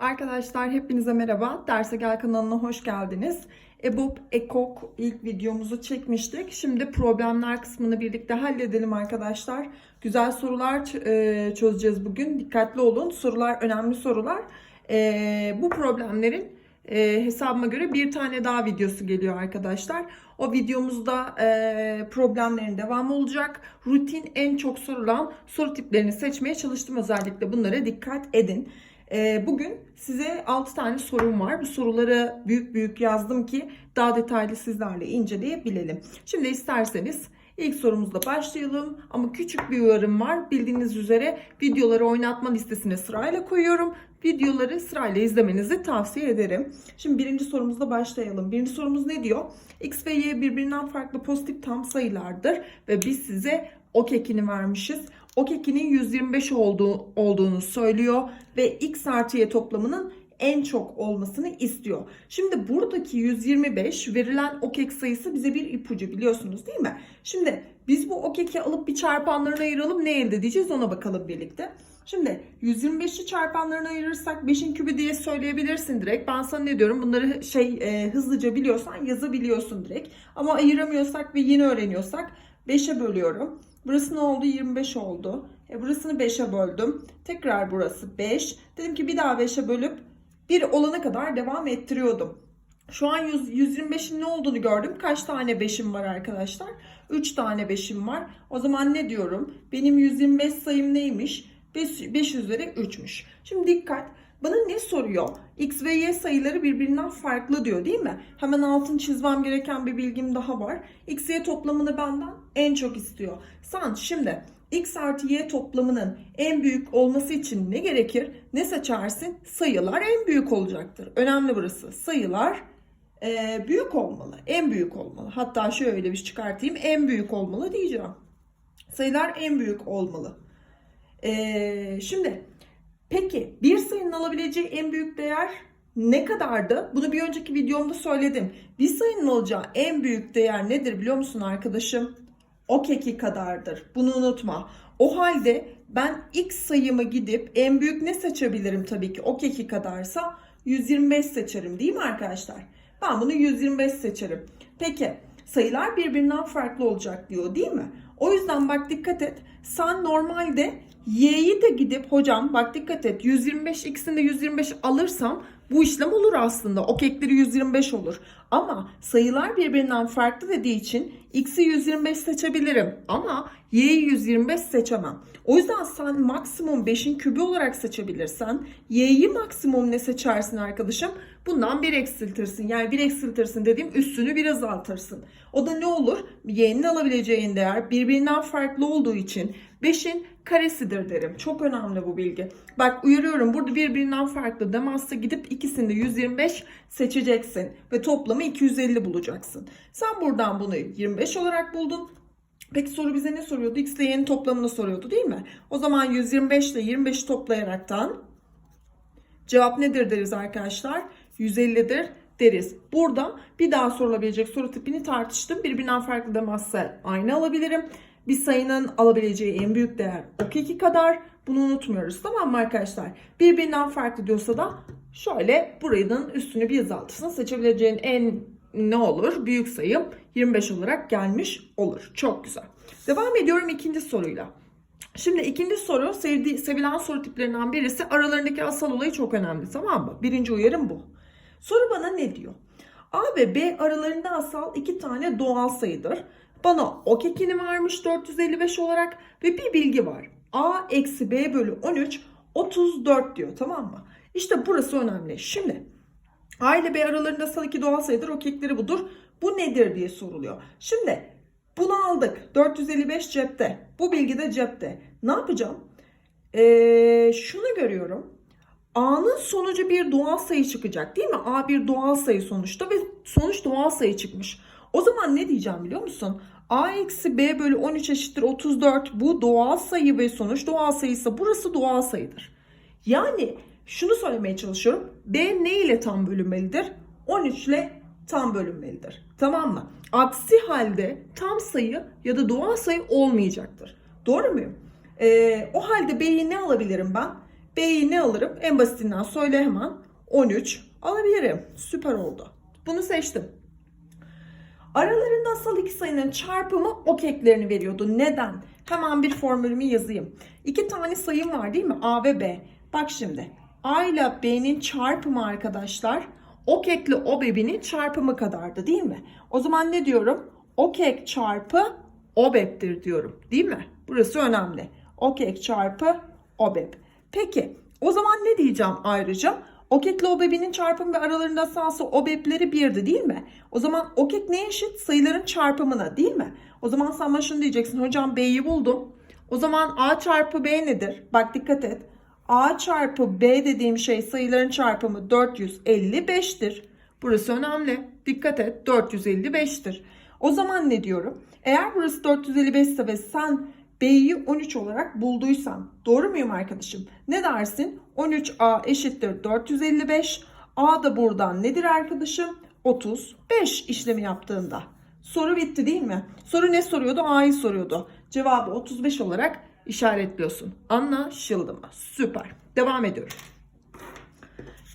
Arkadaşlar hepinize merhaba. Derse Gel kanalına hoş geldiniz. EBOB, EKOK ilk videomuzu çekmiştik. Şimdi problemler kısmını birlikte halledelim arkadaşlar. Güzel sorular e, çözeceğiz bugün. Dikkatli olun. Sorular önemli sorular. E, bu problemlerin e, hesabıma göre bir tane daha videosu geliyor arkadaşlar. O videomuzda e, problemlerin devamı olacak. Rutin en çok sorulan soru tiplerini seçmeye çalıştım. Özellikle bunlara dikkat edin. Ee, Bugün size 6 tane sorum var. Bu soruları büyük büyük yazdım ki daha detaylı sizlerle inceleyebilelim. Şimdi isterseniz ilk sorumuzla başlayalım. Ama küçük bir uyarım var. Bildiğiniz üzere videoları oynatma listesine sırayla koyuyorum. Videoları sırayla izlemenizi tavsiye ederim. Şimdi birinci sorumuzla başlayalım. Birinci sorumuz ne diyor? X ve Y birbirinden farklı pozitif tam sayılardır ve biz size ok ekini vermişiz. Ok ekinin 125 olduğu, olduğunu söylüyor ve x artı y toplamının en çok olmasını istiyor. Şimdi buradaki 125 verilen ok ek sayısı bize bir ipucu biliyorsunuz değil mi? Şimdi biz bu ok eki alıp bir çarpanlarına ayıralım ne elde edeceğiz ona bakalım birlikte. Şimdi 125'i çarpanlarına ayırırsak 5'in kübü diye söyleyebilirsin direkt. Ben sana ne diyorum bunları şey e, hızlıca biliyorsan yazabiliyorsun direkt. Ama ayıramıyorsak ve yeni öğreniyorsak 5'e bölüyorum. Burası ne oldu? 25 oldu. E burasını 5'e böldüm. Tekrar burası 5. Dedim ki bir daha 5'e bölüp 1 olana kadar devam ettiriyordum. Şu an 100, 125'in ne olduğunu gördüm. Kaç tane 5'im var arkadaşlar? 3 tane 5'im var. O zaman ne diyorum? Benim 125 sayım neymiş? 5, 5 üzeri 3'müş. Şimdi dikkat. Bana ne soruyor? X ve Y sayıları birbirinden farklı diyor değil mi? Hemen altını çizmem gereken bir bilgim daha var. X, Y toplamını benden en çok istiyor. Sen şimdi X artı Y toplamının en büyük olması için ne gerekir? Ne seçersin? Sayılar en büyük olacaktır. Önemli burası. Sayılar e, büyük olmalı. En büyük olmalı. Hatta şöyle bir çıkartayım. En büyük olmalı diyeceğim. Sayılar en büyük olmalı. E, şimdi Peki bir sayının alabileceği en büyük değer ne kadardı? Bunu bir önceki videomda söyledim. Bir sayının alacağı en büyük değer nedir biliyor musun arkadaşım? O keki kadardır. Bunu unutma. O halde ben x sayımı gidip en büyük ne seçebilirim tabii ki o keki kadarsa 125 seçerim değil mi arkadaşlar? Ben bunu 125 seçerim. Peki sayılar birbirinden farklı olacak diyor değil mi? O yüzden bak dikkat et. Sen normalde y'yi de gidip hocam bak dikkat et 125 x'ini de 125 alırsam bu işlem olur aslında. O kekleri 125 olur. Ama sayılar birbirinden farklı dediği için x'i 125 seçebilirim. Ama y'yi 125 seçemem. O yüzden sen maksimum 5'in kübü olarak seçebilirsen y'yi maksimum ne seçersin arkadaşım? Bundan 1 eksiltirsin. Yani 1 eksiltirsin dediğim üstünü bir azaltırsın. O da ne olur? Y'nin alabileceğin değer birbirinden farklı olduğu için 5'in karesidir derim. Çok önemli bu bilgi. Bak uyarıyorum burada birbirinden farklı demezse gidip ikisini de 125 seçeceksin ve toplamı 250 bulacaksın. Sen buradan bunu 25 olarak buldun. Peki soru bize ne soruyordu? X ile y'nin toplamını soruyordu değil mi? O zaman 125 ile 25'i toplayaraktan cevap nedir deriz arkadaşlar? 150'dir deriz. Burada bir daha sorulabilecek soru tipini tartıştım. Birbirinden farklı demezse aynı alabilirim. Bir sayının alabileceği en büyük değer ok 2 kadar. Bunu unutmuyoruz tamam mı arkadaşlar? Birbirinden farklı diyorsa da şöyle buranın üstünü bir azaltırsın. Seçebileceğin en ne olur? Büyük sayım 25 olarak gelmiş olur. Çok güzel. Devam ediyorum ikinci soruyla. Şimdi ikinci soru sevdi, sevilen soru tiplerinden birisi aralarındaki asal olayı çok önemli tamam mı? Birinci uyarım bu. Soru bana ne diyor? A ve B aralarında asal iki tane doğal sayıdır. Bana ok ekini vermiş 455 olarak ve bir bilgi var. A eksi B bölü 13 34 diyor tamam mı? İşte burası önemli. Şimdi A ile B aralarında asal iki doğal sayıdır. Ok ekleri budur. Bu nedir diye soruluyor. Şimdi bunu aldık. 455 cepte. Bu bilgi de cepte. Ne yapacağım? Ee, şunu görüyorum. A'nın sonucu bir doğal sayı çıkacak değil mi? A bir doğal sayı sonuçta ve sonuç doğal sayı çıkmış. O zaman ne diyeceğim biliyor musun? A eksi B bölü 13 eşittir 34. Bu doğal sayı ve sonuç doğal sayıysa burası doğal sayıdır. Yani şunu söylemeye çalışıyorum. B ne ile tam bölünmelidir? 13 ile tam bölünmelidir. Tamam mı? Aksi halde tam sayı ya da doğal sayı olmayacaktır. Doğru muyum? Ee, o halde B'yi ne alabilirim ben? B'yi ne alırım? En basitinden söyle hemen. 13 alabilirim. Süper oldu. Bunu seçtim. Aralarında asal iki sayının çarpımı ok eklerini veriyordu. Neden? Hemen bir formülümü yazayım. İki tane sayım var değil mi? A ve B. Bak şimdi. A ile B'nin çarpımı arkadaşlar ok ekli OBEB'inin çarpımı kadardı değil mi? O zaman ne diyorum? Ok ek çarpı OBEB'dir diyorum. Değil mi? Burası önemli. Ok ek çarpı OBEB. Peki o zaman ne diyeceğim ayrıca? Okekle OBEB'inin çarpımı ve aralarında asalsı OBEB'leri birdi değil mi? O zaman okek neye eşit? Sayıların çarpımına değil mi? O zaman sen bana şunu diyeceksin. Hocam B'yi buldum. O zaman A çarpı B nedir? Bak dikkat et. A çarpı B dediğim şey sayıların çarpımı 455'tir. Burası önemli. Dikkat et 455'tir. O zaman ne diyorum? Eğer burası 455 ise ve sen B'yi 13 olarak bulduysan doğru muyum arkadaşım? Ne dersin? 13A eşittir 455. A da buradan nedir arkadaşım? 35 işlemi yaptığında. Soru bitti değil mi? Soru ne soruyordu? A'yı soruyordu. Cevabı 35 olarak işaretliyorsun. Anlaşıldı mı? Süper. Devam ediyorum.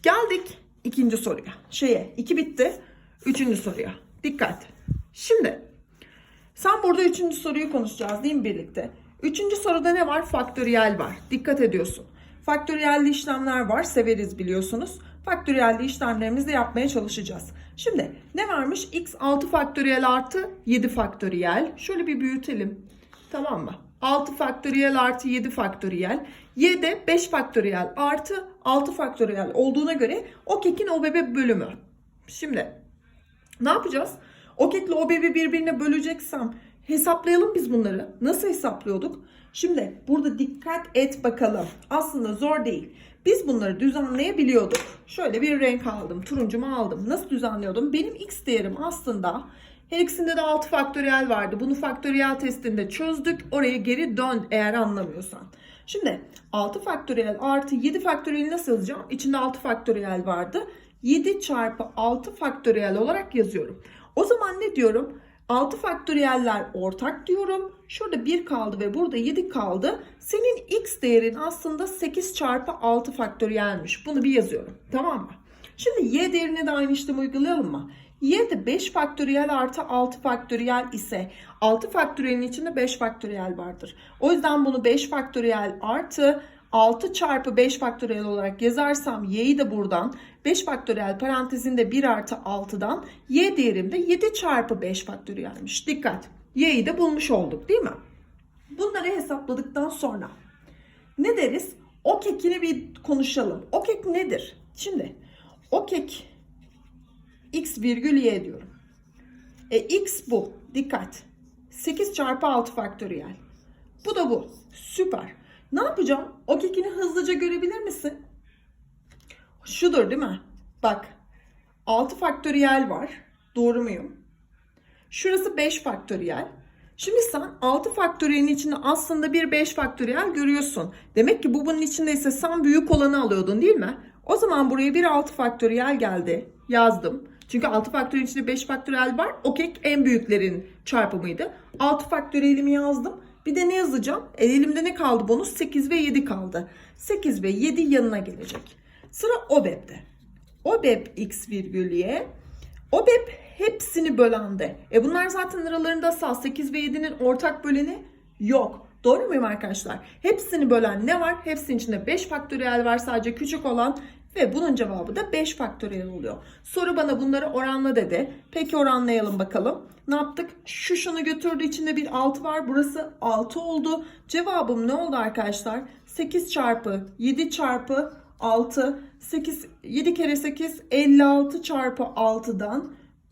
Geldik ikinci soruya. Şeye iki bitti. Üçüncü soruya. Dikkat. Şimdi sen burada üçüncü soruyu konuşacağız değil mi birlikte? Üçüncü soruda ne var? Faktöriyel var. Dikkat ediyorsun. Faktöriyelli işlemler var. Severiz biliyorsunuz. Faktöriyelli işlemlerimizi de yapmaya çalışacağız. Şimdi ne varmış? x 6 faktöriyel artı 7 faktöriyel. Şöyle bir büyütelim. Tamam mı? 6 faktöriyel artı 7 faktöriyel. Y de 5 faktöriyel artı 6 faktöriyel olduğuna göre o kekin OBB bölümü. Şimdi ne yapacağız? O kekle OBB'i birbirine böleceksem hesaplayalım biz bunları. Nasıl hesaplıyorduk? Şimdi burada dikkat et bakalım. Aslında zor değil. Biz bunları düzenleyebiliyorduk. Şöyle bir renk aldım. Turuncumu aldım. Nasıl düzenliyordum? Benim x değerim aslında her ikisinde de 6 faktöriyel vardı. Bunu faktöriyel testinde çözdük. Oraya geri dön eğer anlamıyorsan. Şimdi 6 faktöriyel artı 7 faktöriyeli nasıl yazacağım? İçinde 6 faktöriyel vardı. 7 çarpı 6 faktöriyel olarak yazıyorum. O zaman ne diyorum? 6 faktöriyeller ortak diyorum. Şurada 1 kaldı ve burada 7 kaldı. Senin x değerin aslında 8 çarpı 6 faktöriyelmiş. Bunu bir yazıyorum. Tamam mı? Şimdi y değerine de aynı işlemi uygulayalım mı? y de 5 faktöriyel artı 6 faktöriyel ise 6 faktöriyelin içinde 5 faktöriyel vardır. O yüzden bunu 5 faktöriyel artı 6 çarpı 5 faktöriyel olarak yazarsam y'yi de buradan 5 faktöriyel parantezinde 1 artı 6'dan y değerim de 7 çarpı 5 faktöriyelmiş. Dikkat. Y'yi de bulmuş olduk değil mi? Bunları hesapladıktan sonra ne deriz? O kekini bir konuşalım. O kek nedir? Şimdi o kek x virgül y diyorum. E x bu. Dikkat. 8 çarpı 6 faktöriyel. Bu da bu. Süper. Ne yapacağım? O kekini hızlıca görebilir misin? Şudur değil mi? Bak. 6 faktöriyel var. Doğru muyum? Şurası 5 faktöriyel. Şimdi sen 6 faktöriyelin içinde aslında bir 5 faktöriyel görüyorsun. Demek ki bu bunun içindeyse sen büyük olanı alıyordun değil mi? O zaman buraya bir 6 faktöriyel geldi. Yazdım. Çünkü 6 faktöriyelin içinde 5 faktöriyel var. O kek en büyüklerin çarpımıydı. 6 faktöriyelimi yazdım. Bir de ne yazacağım? E, elimde ne kaldı bonus? 8 ve 7 kaldı. 8 ve 7 yanına gelecek. Sıra OBEB'de. OBEB x virgül y. OBEB hepsini bölende. E bunlar zaten aralarında sağ 8 ve 7'nin ortak böleni yok. Doğru muyum arkadaşlar? Hepsini bölen ne var? Hepsinin içinde 5 faktöriyel var sadece küçük olan ve bunun cevabı da 5 faktöriyel oluyor. Soru bana bunları oranla dedi. Peki oranlayalım bakalım. Ne yaptık? Şu şunu götürdü içinde bir 6 var. Burası 6 oldu. Cevabım ne oldu arkadaşlar? 8 çarpı 7 çarpı 6. 8, 7 kere 8 56 çarpı 6'dan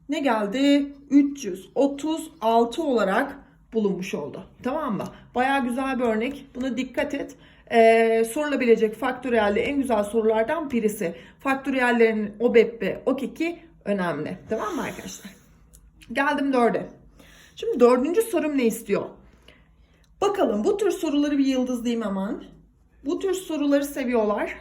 ne geldi? 336 olarak bulunmuş oldu. Tamam mı? Baya güzel bir örnek. Buna dikkat et. Ee, sorulabilecek faktöriyelde en güzel sorulardan birisi. Faktöriyellerin OBEP ve OKEK'i önemli. Tamam mı arkadaşlar? Geldim dörde. Şimdi dördüncü sorum ne istiyor? Bakalım bu tür soruları bir yıldızlayayım hemen. Bu tür soruları seviyorlar.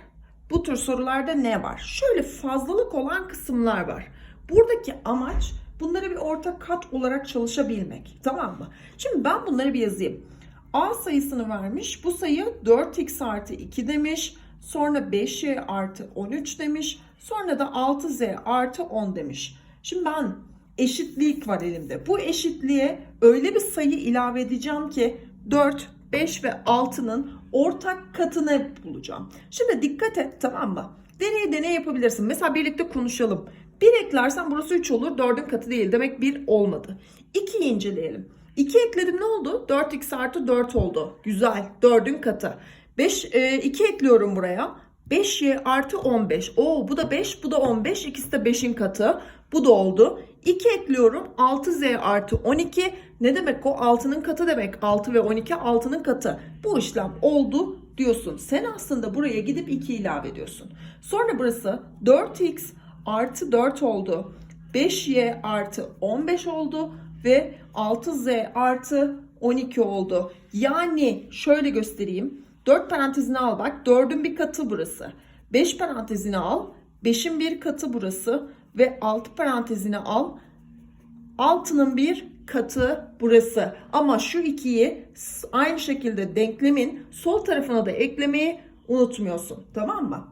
Bu tür sorularda ne var? Şöyle fazlalık olan kısımlar var. Buradaki amaç bunları bir ortak kat olarak çalışabilmek. Tamam mı? Şimdi ben bunları bir yazayım. A sayısını vermiş. Bu sayı 4x artı 2 demiş. Sonra 5y artı 13 demiş. Sonra da 6z artı 10 demiş. Şimdi ben eşitlik var elimde. Bu eşitliğe öyle bir sayı ilave edeceğim ki 4, 5 ve 6'nın ortak katını bulacağım. Şimdi dikkat et tamam mı? Deney deney yapabilirsin. Mesela birlikte konuşalım. 1 eklersen burası 3 olur. 4'ün katı değil. Demek 1 olmadı. 2'yi inceleyelim. 2 ekledim ne oldu? 4x artı 4 oldu. Güzel. 4'ün katı. 5, e, 2 ekliyorum buraya. 5y artı 15. Oo bu da 5, bu da 15. İkisi de 5'in katı. Bu da oldu. 2 ekliyorum. 6z artı 12. Ne demek o? 6'nın katı demek. 6 ve 12 6'nın katı. Bu işlem oldu diyorsun. Sen aslında buraya gidip 2 ilave ediyorsun. Sonra burası 4x artı 4 oldu. 5y artı 15 oldu ve 6z artı 12 oldu. Yani şöyle göstereyim. 4 parantezini al bak. 4'ün bir katı burası. 5 parantezini al. 5'in bir katı burası. Ve 6 parantezini al. 6'nın bir katı burası. Ama şu ikiyi aynı şekilde denklemin sol tarafına da eklemeyi unutmuyorsun. Tamam mı?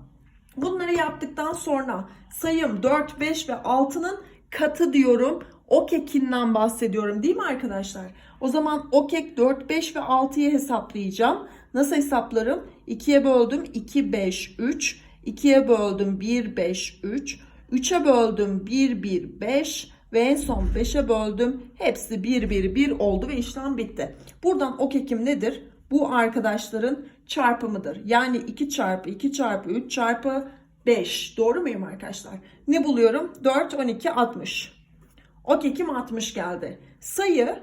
Bunları yaptıktan sonra sayım 4, 5 ve 6'nın katı diyorum. O kekinden bahsediyorum değil mi arkadaşlar? O zaman o kek 4, 5 ve 6'yı hesaplayacağım. Nasıl hesaplarım? 2'ye böldüm 2, 5, 3. 2'ye böldüm 1, 5, 3. 3'e böldüm 1, 1, 5 ve en son 5'e böldüm. Hepsi 1, 1, 1 oldu ve işlem bitti. Buradan o kekim nedir? Bu arkadaşların çarpımıdır. Yani 2 çarpı 2 çarpı 3 çarpı 5. Doğru muyum arkadaşlar? Ne buluyorum? 4, 12, 60. O kekim 60 geldi. Sayı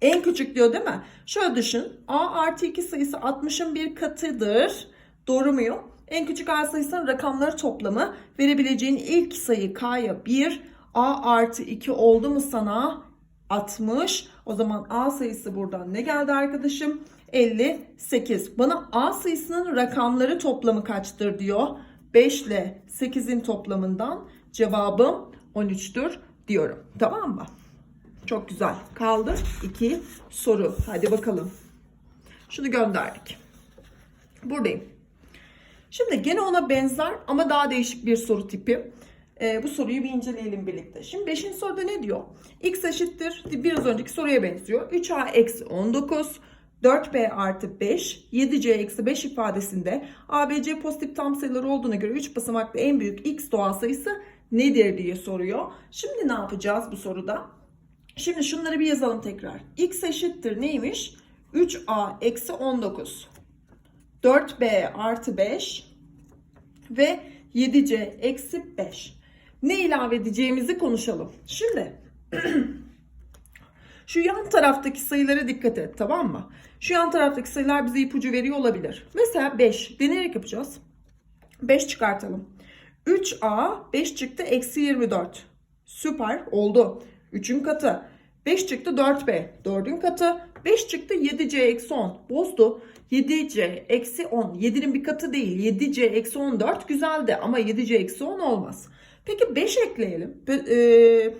en küçük diyor değil mi? Şöyle düşün. A artı 2 sayısı 60'ın bir katıdır. Doğru muyum? En küçük A sayısının rakamları toplamı. Verebileceğin ilk sayı K'ya 1. A artı 2 oldu mu sana? 60. O zaman A sayısı buradan ne geldi arkadaşım? 58. Bana A sayısının rakamları toplamı kaçtır diyor. 5 ile 8'in toplamından cevabım 13'tür diyorum. Tamam mı? Çok güzel. Kaldı 2 soru. Hadi bakalım. Şunu gönderdik. Buradayım. Şimdi gene ona benzer ama daha değişik bir soru tipi. Ee, bu soruyu bir inceleyelim birlikte. Şimdi 5. soruda ne diyor? x eşittir. Biraz önceki soruya benziyor. 3a eksi 19. 4b artı 5, 7c eksi 5 ifadesinde ABC pozitif tam sayılar olduğuna göre 3 basamaklı en büyük x doğal sayısı nedir diye soruyor. Şimdi ne yapacağız bu soruda? Şimdi şunları bir yazalım tekrar. x eşittir neymiş? 3a eksi 19. 4b artı 5 ve 7c eksi 5. Ne ilave edeceğimizi konuşalım. Şimdi şu yan taraftaki sayılara dikkat et tamam mı? Şu yan taraftaki sayılar bize ipucu veriyor olabilir. Mesela 5 deneyerek yapacağız. 5 çıkartalım. 3a 5 çıktı eksi 24. Süper oldu. 3'ün katı. 5 çıktı 4b. 4'ün katı. 5 çıktı 7c eksi 10. Bozdu. 7c eksi 10. 7'nin bir katı değil. 7c eksi 14 güzeldi ama 7c eksi 10 olmaz. Peki 5 ekleyelim. Ee,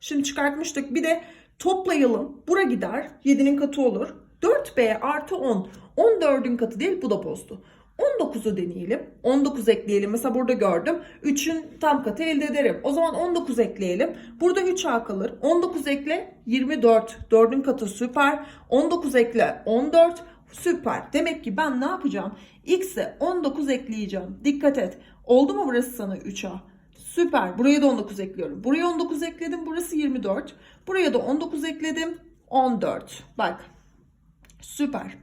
şimdi çıkartmıştık. Bir de toplayalım. Bura gider. 7'nin katı olur. 4b artı 10. 14'ün katı değil bu da bozdu. 19'u deneyelim. 19 ekleyelim. Mesela burada gördüm. 3'ün tam katı elde ederim. O zaman 19 ekleyelim. Burada 3A kalır. 19 ekle 24. 4'ün katı süper. 19 ekle 14. Süper. Demek ki ben ne yapacağım? X'e 19 ekleyeceğim. Dikkat et. Oldu mu burası sana 3A? Süper. Buraya da 19 ekliyorum. Buraya 19 ekledim. Burası 24. Buraya da 19 ekledim. 14. Bak. Süper.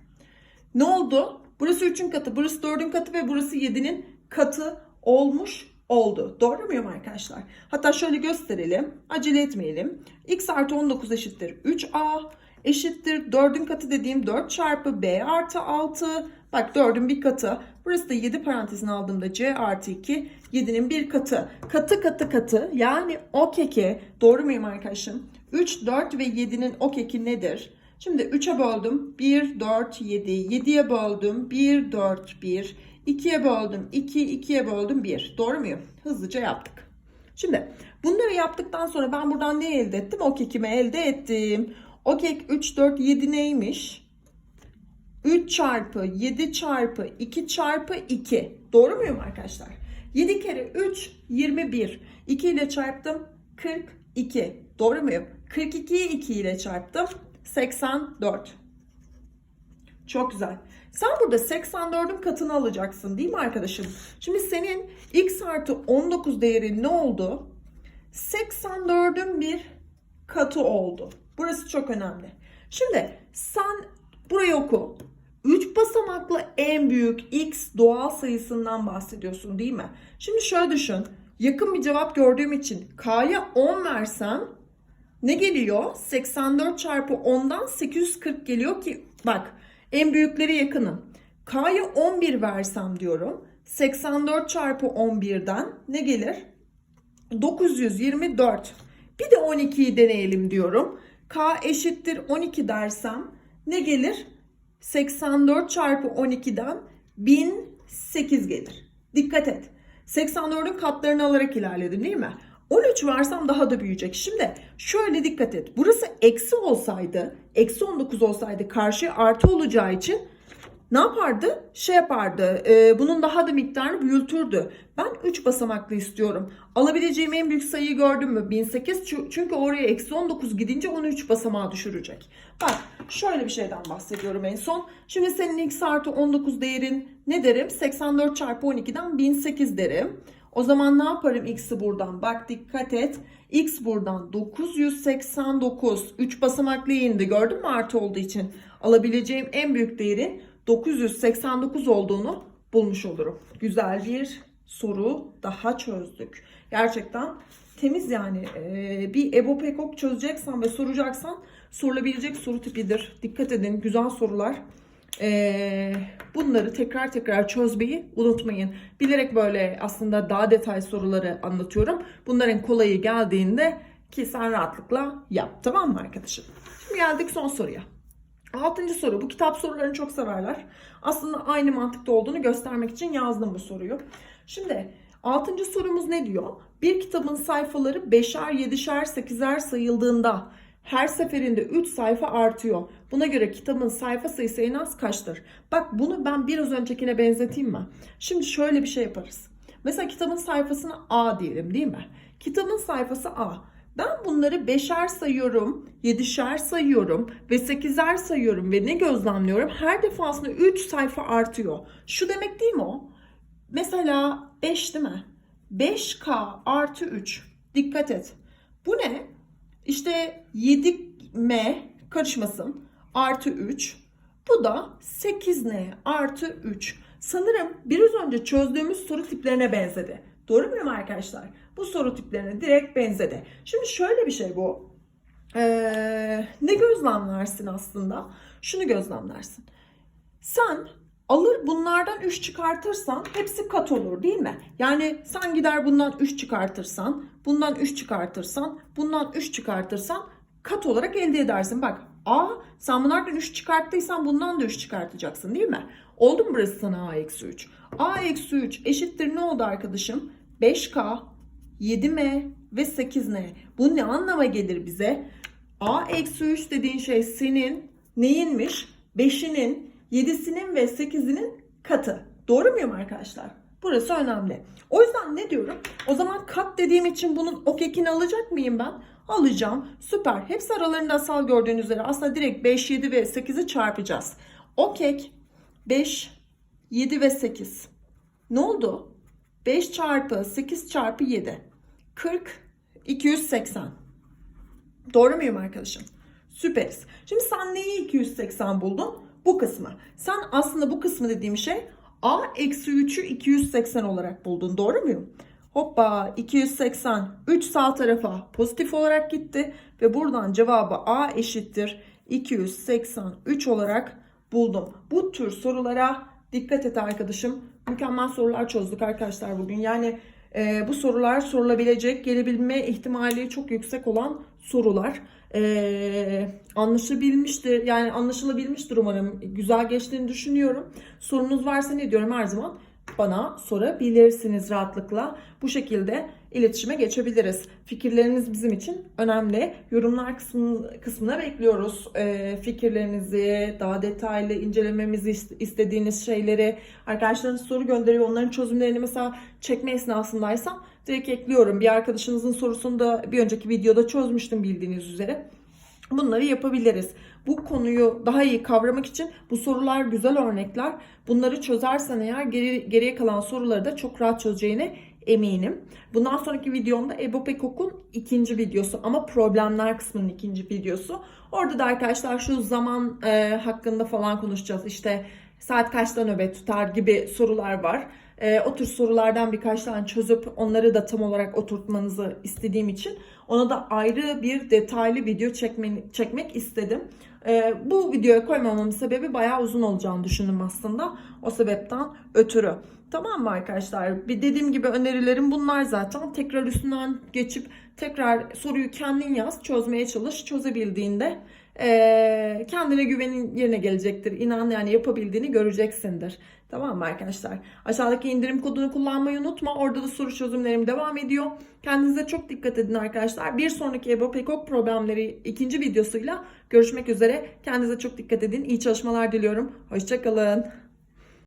Ne oldu? Burası 3'ün katı, burası 4'ün katı ve burası 7'nin katı olmuş oldu. Doğru muyum arkadaşlar? Hatta şöyle gösterelim. Acele etmeyelim. x artı 19 eşittir 3a eşittir 4'ün katı dediğim 4 çarpı b artı 6. Bak 4'ün bir katı. Burası da 7 parantezine aldığımda c artı 2. 7'nin bir katı. Katı katı katı yani o keke doğru muyum arkadaşım? 3, 4 ve 7'nin o keki nedir? Şimdi 3'e böldüm 1, 4, 7. 7'ye böldüm 1, 4, 1. 2'ye böldüm 2, 2'ye böldüm 1. Doğru muyum? Hızlıca yaptık. Şimdi bunları yaptıktan sonra ben buradan ne elde ettim? O kekimi elde ettim. O kek 3, 4, 7 neymiş? 3 çarpı 7 çarpı 2 çarpı 2. Doğru muyum arkadaşlar? 7 kere 3 21. 2 ile çarptım 42. Doğru muyum? 42'yi 2 ile çarptım 84. Çok güzel. Sen burada 84'ün katını alacaksın değil mi arkadaşım? Şimdi senin x artı 19 değeri ne oldu? 84'ün bir katı oldu. Burası çok önemli. Şimdi sen burayı oku. 3 basamaklı en büyük x doğal sayısından bahsediyorsun değil mi? Şimdi şöyle düşün. Yakın bir cevap gördüğüm için k'ya 10 versem ne geliyor? 84 çarpı 10'dan 840 geliyor ki bak en büyükleri yakınım. K'ya 11 versem diyorum. 84 çarpı 11'den ne gelir? 924. Bir de 12'yi deneyelim diyorum. K eşittir 12 dersem ne gelir? 84 çarpı 12'den 1008 gelir. Dikkat et. 84'ün katlarını alarak ilerledim değil mi? 13 varsam daha da büyüyecek. Şimdi şöyle dikkat et. Burası eksi olsaydı, eksi 19 olsaydı karşı artı olacağı için ne yapardı? Şey yapardı. e, bunun daha da miktarını büyütürdü. Ben 3 basamaklı istiyorum. Alabileceğim en büyük sayıyı gördün mü? 1008. Çü- Çünkü oraya eksi 19 gidince onu 3 basamağa düşürecek. Bak şöyle bir şeyden bahsediyorum en son. Şimdi senin x artı 19 değerin ne derim? 84 çarpı 12'den 1008 derim. O zaman ne yaparım x'i buradan? Bak dikkat et. X buradan 989. 3 basamaklı indi. Gördün mü artı olduğu için? Alabileceğim en büyük değerin 989 olduğunu bulmuş olurum. Güzel bir soru daha çözdük. Gerçekten temiz yani. Ee, bir EBOB EKOK çözeceksen ve soracaksan sorulabilecek soru tipidir. Dikkat edin güzel sorular. Ee, bunları tekrar tekrar çözmeyi unutmayın. Bilerek böyle aslında daha detay soruları anlatıyorum. Bunların kolayı geldiğinde ki sen rahatlıkla yap. Tamam mı arkadaşım? Şimdi geldik son soruya. Altıncı soru. Bu kitap sorularını çok severler. Aslında aynı mantıkta olduğunu göstermek için yazdım bu soruyu. Şimdi altıncı sorumuz ne diyor? Bir kitabın sayfaları beşer, yedişer, sekizer sayıldığında her seferinde 3 sayfa artıyor. Buna göre kitabın sayfa sayısı en az kaçtır? Bak bunu ben biraz öncekine benzeteyim mi? Şimdi şöyle bir şey yaparız. Mesela kitabın sayfasına A diyelim değil mi? Kitabın sayfası A. Ben bunları beşer sayıyorum, yedişer sayıyorum ve sekizer sayıyorum ve ne gözlemliyorum? Her defasında 3 sayfa artıyor. Şu demek değil mi o? Mesela 5 değil mi? 5K artı 3. Dikkat et. Bu ne? İşte 7M karışmasın artı 3. Bu da 8N artı 3. Sanırım biraz önce çözdüğümüz soru tiplerine benzedi. Doğru muyum arkadaşlar? Bu soru tiplerine direkt benzedi. Şimdi şöyle bir şey bu. Ee, ne gözlemlersin aslında? Şunu gözlemlersin. Sen alır bunlardan 3 çıkartırsan hepsi kat olur değil mi? Yani sen gider bundan 3 çıkartırsan, bundan 3 çıkartırsan, bundan 3 çıkartırsan kat olarak elde edersin. Bak A sen bunlardan 3 çıkarttıysan bundan da 3 çıkartacaksın değil mi? Oldu mu burası sana A eksi 3? A eksi 3 eşittir ne oldu arkadaşım? 5K, 7M ve 8N. Bu ne anlama gelir bize? A eksi 3 dediğin şey senin neyinmiş? 5'inin, 7'sinin ve 8'inin katı. Doğru muyum arkadaşlar? Burası önemli. O yüzden ne diyorum? O zaman kat dediğim için bunun ok ekini alacak mıyım ben? Alacağım. Süper. Hepsi aralarında asal gördüğünüz üzere aslında direkt 5, 7 ve 8'i çarpacağız. Ok ek 5, 7 ve 8. Ne oldu? 5 çarpı 8 çarpı 7. 40, 280. Doğru muyum arkadaşım? Süperiz. Şimdi sen neyi 280 buldun? Bu kısmı. Sen aslında bu kısmı dediğim şey A eksi 3'ü 280 olarak buldun. Doğru muyum? Hoppa 280. 3 sağ tarafa pozitif olarak gitti. Ve buradan cevabı A eşittir 283 olarak buldum. Bu tür sorulara dikkat et arkadaşım. Mükemmel sorular çözdük arkadaşlar bugün. Yani e, bu sorular sorulabilecek, gelebilme ihtimali çok yüksek olan sorular. E, anlaşılabilmiştir. Yani anlaşılabilmiştir umarım. Güzel geçtiğini düşünüyorum. Sorunuz varsa ne diyorum her zaman bana sorabilirsiniz rahatlıkla. Bu şekilde iletişime geçebiliriz. Fikirleriniz bizim için önemli. Yorumlar kısmı, kısmına bekliyoruz. Ee, fikirlerinizi, daha detaylı incelememizi ist- istediğiniz şeyleri, arkadaşlarınız soru gönderiyor. Onların çözümlerini mesela çekme esnasındaysam direkt ekliyorum. Bir arkadaşınızın sorusunu da bir önceki videoda çözmüştüm bildiğiniz üzere. Bunları yapabiliriz. Bu konuyu daha iyi kavramak için bu sorular güzel örnekler. Bunları çözersen eğer geri, geriye kalan soruları da çok rahat çözeceğine eminim. Bundan sonraki videomda Ebo Pekok'un ikinci videosu ama problemler kısmının ikinci videosu. Orada da arkadaşlar şu zaman e, hakkında falan konuşacağız. İşte saat kaçta nöbet tutar gibi sorular var. E, o tür sorulardan birkaç tane çözüp onları da tam olarak oturtmanızı istediğim için ona da ayrı bir detaylı video çekme, çekmek istedim. E, bu videoya koymamamın sebebi bayağı uzun olacağını düşündüm aslında. O sebepten ötürü. Tamam mı arkadaşlar? Bir dediğim gibi önerilerim bunlar zaten. Tekrar üstünden geçip tekrar soruyu kendin yaz, çözmeye çalış. Çözebildiğinde eee, kendine güvenin yerine gelecektir. İnan yani yapabildiğini göreceksindir. Tamam mı arkadaşlar? Aşağıdaki indirim kodunu kullanmayı unutma. Orada da soru çözümlerim devam ediyor. Kendinize çok dikkat edin arkadaşlar. Bir sonraki Ebo Pekok problemleri ikinci videosuyla görüşmek üzere. Kendinize çok dikkat edin. İyi çalışmalar diliyorum. Hoşçakalın.